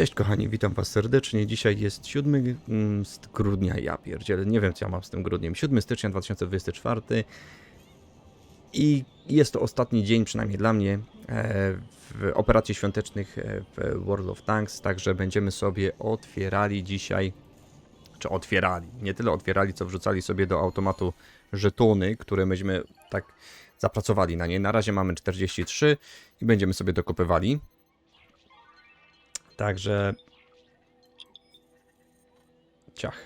Cześć kochani, witam was serdecznie. Dzisiaj jest 7 mm, grudnia, ja pierdzielę, nie wiem co ja mam z tym grudniem. 7 stycznia 2024 i jest to ostatni dzień, przynajmniej dla mnie, e, w operacji świątecznych e, w World of Tanks, także będziemy sobie otwierali dzisiaj, czy otwierali, nie tyle otwierali, co wrzucali sobie do automatu żetony, które myśmy tak zapracowali na nie. Na razie mamy 43 i będziemy sobie dokopywali. Także. Ciach.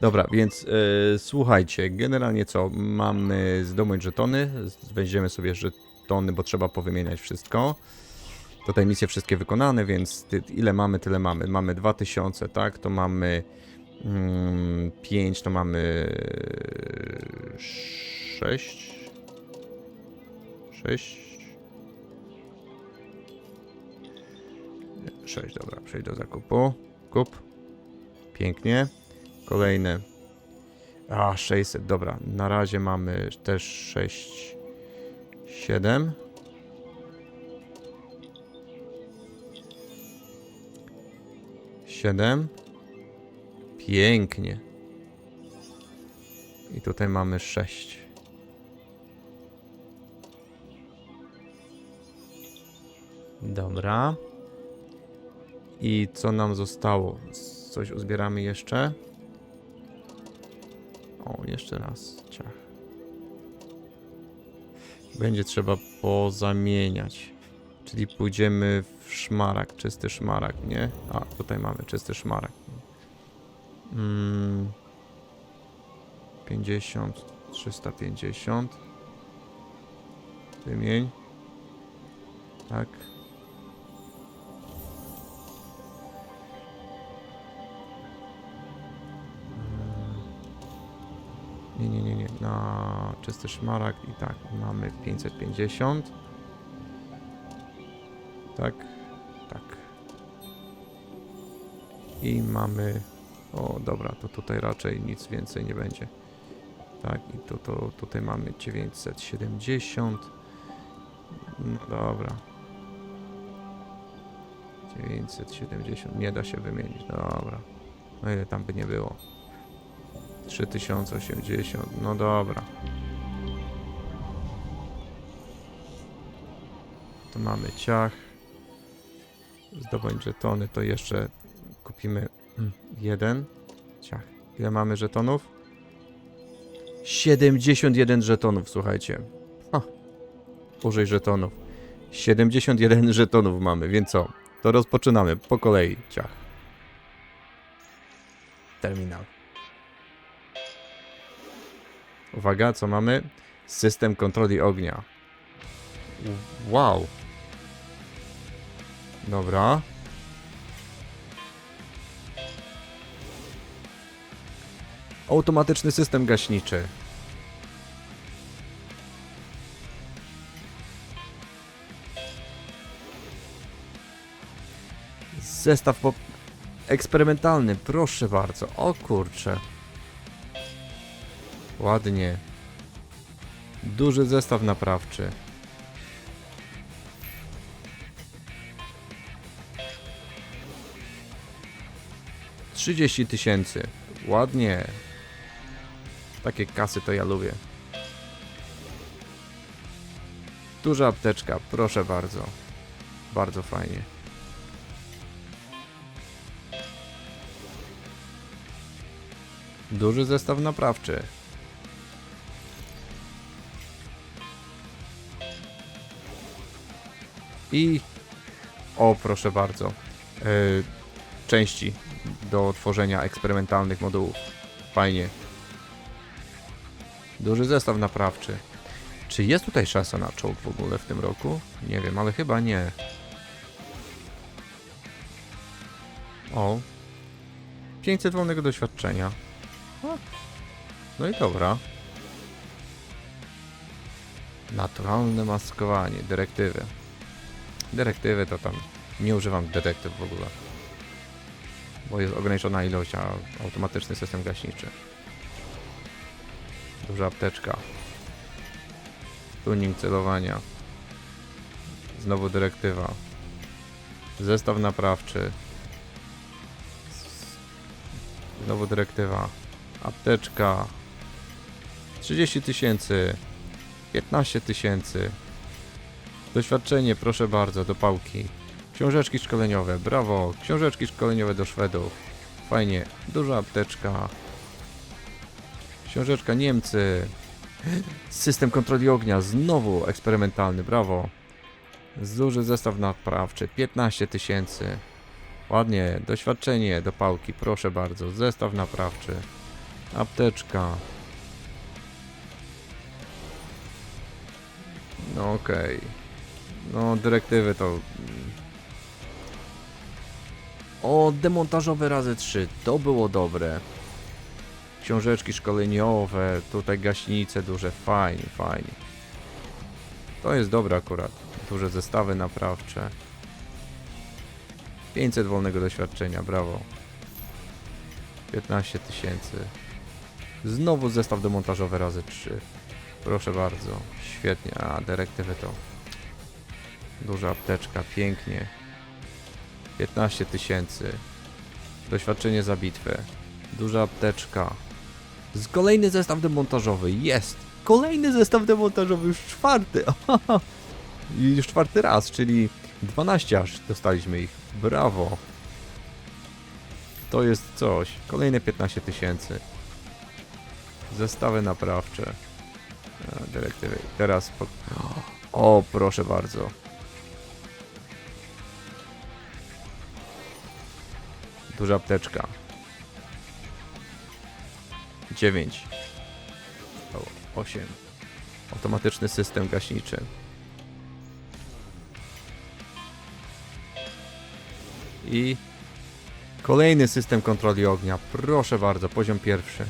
Dobra, więc e, słuchajcie, generalnie co? Mamy zdobyć żetony. Weźmiemy sobie żetony, bo trzeba powymieniać wszystko. Tutaj misje wszystkie wykonane, więc ty, ile mamy, tyle mamy. Mamy 2000, tak? To mamy mm, 5, to mamy 6. 6. 6, dobra, przejdź do zakupu. Kup. Pięknie. Kolejne. A, 600, dobra. Na razie mamy też 6, 7. Siedem. Pięknie. I tutaj mamy sześć. Dobra. I co nam zostało? Coś uzbieramy jeszcze? O, jeszcze raz. Ciach. Będzie trzeba pozamieniać. Czyli pójdziemy w szmarak, czysty szmarak, nie? A, tutaj mamy czysty szmarak. Mm, 50, 350. Wymień. Tak. Na czysty szmarak i tak, mamy 550. Tak, tak. I mamy... O, dobra, to tutaj raczej nic więcej nie będzie. Tak, i to, to tutaj mamy 970. No dobra. 970. Nie da się wymienić. Dobra. No ile tam by nie było. 3080, no dobra. To mamy ciach. Zdobądź żetony, to jeszcze kupimy mm, jeden. Ciach. Ile mamy żetonów? 71 żetonów, słuchajcie. Ha. Użyj żetonów. 71 żetonów mamy, więc co? To rozpoczynamy po kolei. Ciach. Terminal. Uwaga, co mamy? System kontroli ognia. Wow. Dobra. Automatyczny system gaśniczy. Zestaw po... eksperymentalny, proszę bardzo. O kurcze. Ładnie. Duży zestaw naprawczy. Trzydzieści tysięcy. Ładnie. Takie kasy to ja lubię. Duża apteczka, proszę bardzo. Bardzo fajnie. Duży zestaw naprawczy. I o, proszę bardzo, e, części do tworzenia eksperymentalnych modułów. Fajnie. Duży zestaw naprawczy. Czy jest tutaj szansa na czołg w ogóle w tym roku? Nie wiem, ale chyba nie. O. 500 wolnego doświadczenia. No i dobra. Naturalne maskowanie, dyrektywy. Dyrektywy to tam nie używam detektyw w ogóle. Bo jest ograniczona ilość, a automatyczny system gaśniczy. Duża apteczka. Tuning celowania. Znowu dyrektywa. Zestaw naprawczy. Znowu dyrektywa. Apteczka. 30 tysięcy. 15 tysięcy. Doświadczenie, proszę bardzo, do pałki. Książeczki szkoleniowe, brawo. Książeczki szkoleniowe do Szwedów. Fajnie. Duża apteczka. Książeczka Niemcy. System kontroli ognia, znowu eksperymentalny, brawo. Duży zestaw naprawczy, 15 tysięcy. Ładnie, doświadczenie do pałki, proszę bardzo. Zestaw naprawczy. Apteczka. No okej. No, dyrektywy to... O, demontażowe razy 3, to było dobre. Książeczki szkoleniowe, tutaj gaśnice duże, fajnie, fajnie. To jest dobre akurat. Duże zestawy naprawcze. 500 wolnego doświadczenia, brawo. 15 tysięcy. Znowu zestaw demontażowy razy 3. Proszę bardzo. Świetnie. A, dyrektywy to. Duża apteczka, pięknie. 15 tysięcy. Doświadczenie za bitwę. Duża apteczka. Z kolejny zestaw demontażowy. Jest! Kolejny zestaw demontażowy, już czwarty. I już czwarty raz, czyli 12 aż dostaliśmy ich. Brawo. To jest coś. Kolejne 15 tysięcy. Zestawy naprawcze. Dyrektywy. Teraz po... O, proszę bardzo. Duża apteczka. 9. 8. Automatyczny system gaśniczy. I kolejny system kontroli ognia. Proszę bardzo, poziom pierwszy.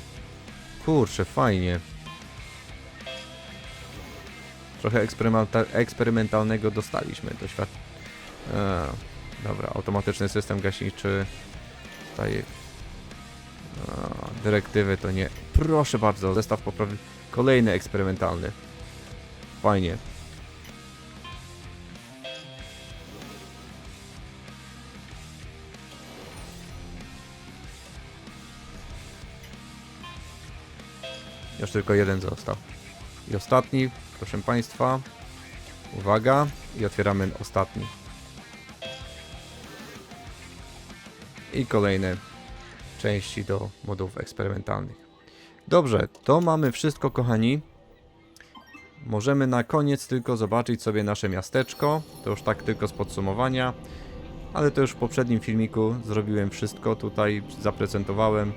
Kurczę, fajnie. Trochę eksperymenta eksperymentalnego dostaliśmy doświad... E, dobra, automatyczny system gaśniczy. Tutaj a, dyrektywy to nie. Proszę bardzo, zestaw poprawy. Kolejny eksperymentalny. Fajnie. Już tylko jeden został. I ostatni, proszę Państwa. Uwaga, i otwieramy ostatni. I kolejne części do modów eksperymentalnych. Dobrze, to mamy wszystko, kochani. Możemy na koniec tylko zobaczyć sobie nasze miasteczko. To już tak tylko z podsumowania. Ale to już w poprzednim filmiku zrobiłem wszystko tutaj, zaprezentowałem.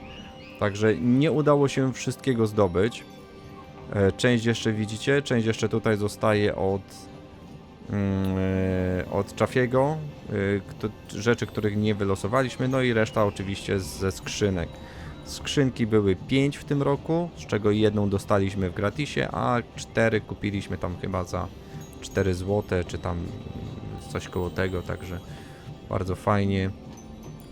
Także nie udało się wszystkiego zdobyć. E, Część jeszcze widzicie, część jeszcze tutaj zostaje od od Czafiego, kto, rzeczy, których nie wylosowaliśmy, no i reszta oczywiście ze skrzynek. Skrzynki były 5 w tym roku, z czego jedną dostaliśmy w gratisie, a 4 kupiliśmy tam chyba za 4 zł, czy tam coś koło tego, także bardzo fajnie.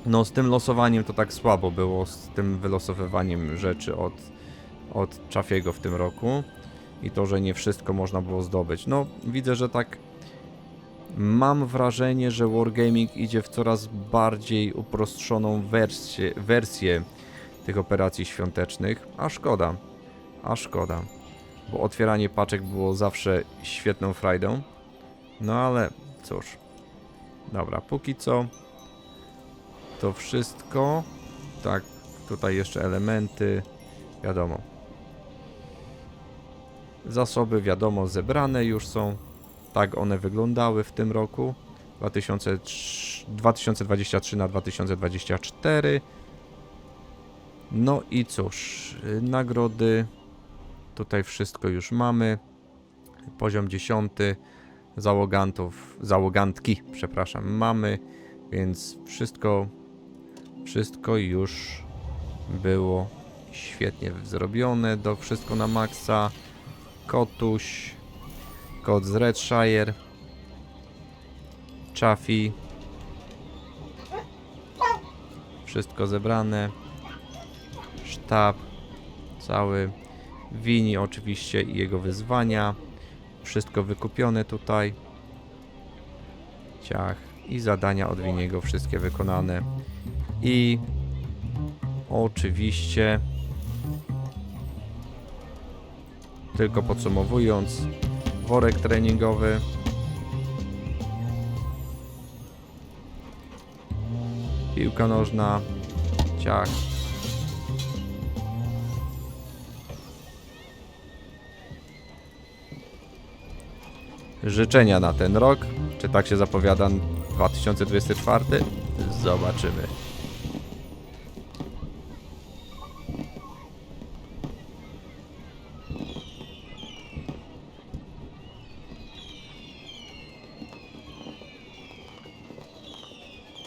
No z tym losowaniem to tak słabo było, z tym wylosowywaniem rzeczy od, od Czafiego w tym roku i to, że nie wszystko można było zdobyć. No widzę, że tak Mam wrażenie, że Wargaming idzie w coraz bardziej uproszczoną wersję, wersję tych operacji świątecznych, a szkoda, a szkoda, bo otwieranie paczek było zawsze świetną frajdą, no ale cóż, dobra, póki co to wszystko, tak, tutaj jeszcze elementy, wiadomo, zasoby wiadomo zebrane już są, tak one wyglądały w tym roku. 2003 2023 na 2024 no i cóż nagrody tutaj wszystko już mamy. Poziom 10 załogantów załogantki przepraszam mamy więc wszystko wszystko już było świetnie zrobione. Do wszystko na maksa. Kotuś Kot z Redshire. Chaffee. Wszystko zebrane. Sztab. Cały. Wini oczywiście i jego wyzwania. Wszystko wykupione tutaj. Ciach. I zadania od Winiego wszystkie wykonane. I Oczywiście. Tylko podsumowując, worek treningowy. Piłka nożna, ciach. Życzenia na ten rok. Czy tak się zapowiada 2024? Zobaczymy.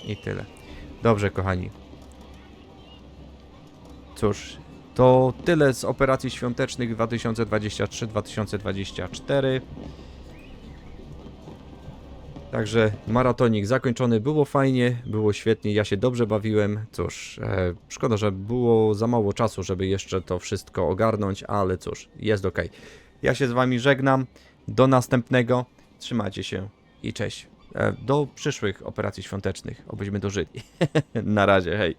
I tyle. Dobrze, kochani. Cóż, to tyle z operacji świątecznych 2023-2024. Także maratonik zakończony, było fajnie, było świetnie, ja się dobrze bawiłem. Cóż, e, szkoda, że było za mało czasu, żeby jeszcze to wszystko ogarnąć, ale cóż, jest ok. Ja się z Wami żegnam, do następnego, trzymajcie się i cześć. E, do przyszłych operacji świątecznych, obyśmy dożyli. Na razie, hej.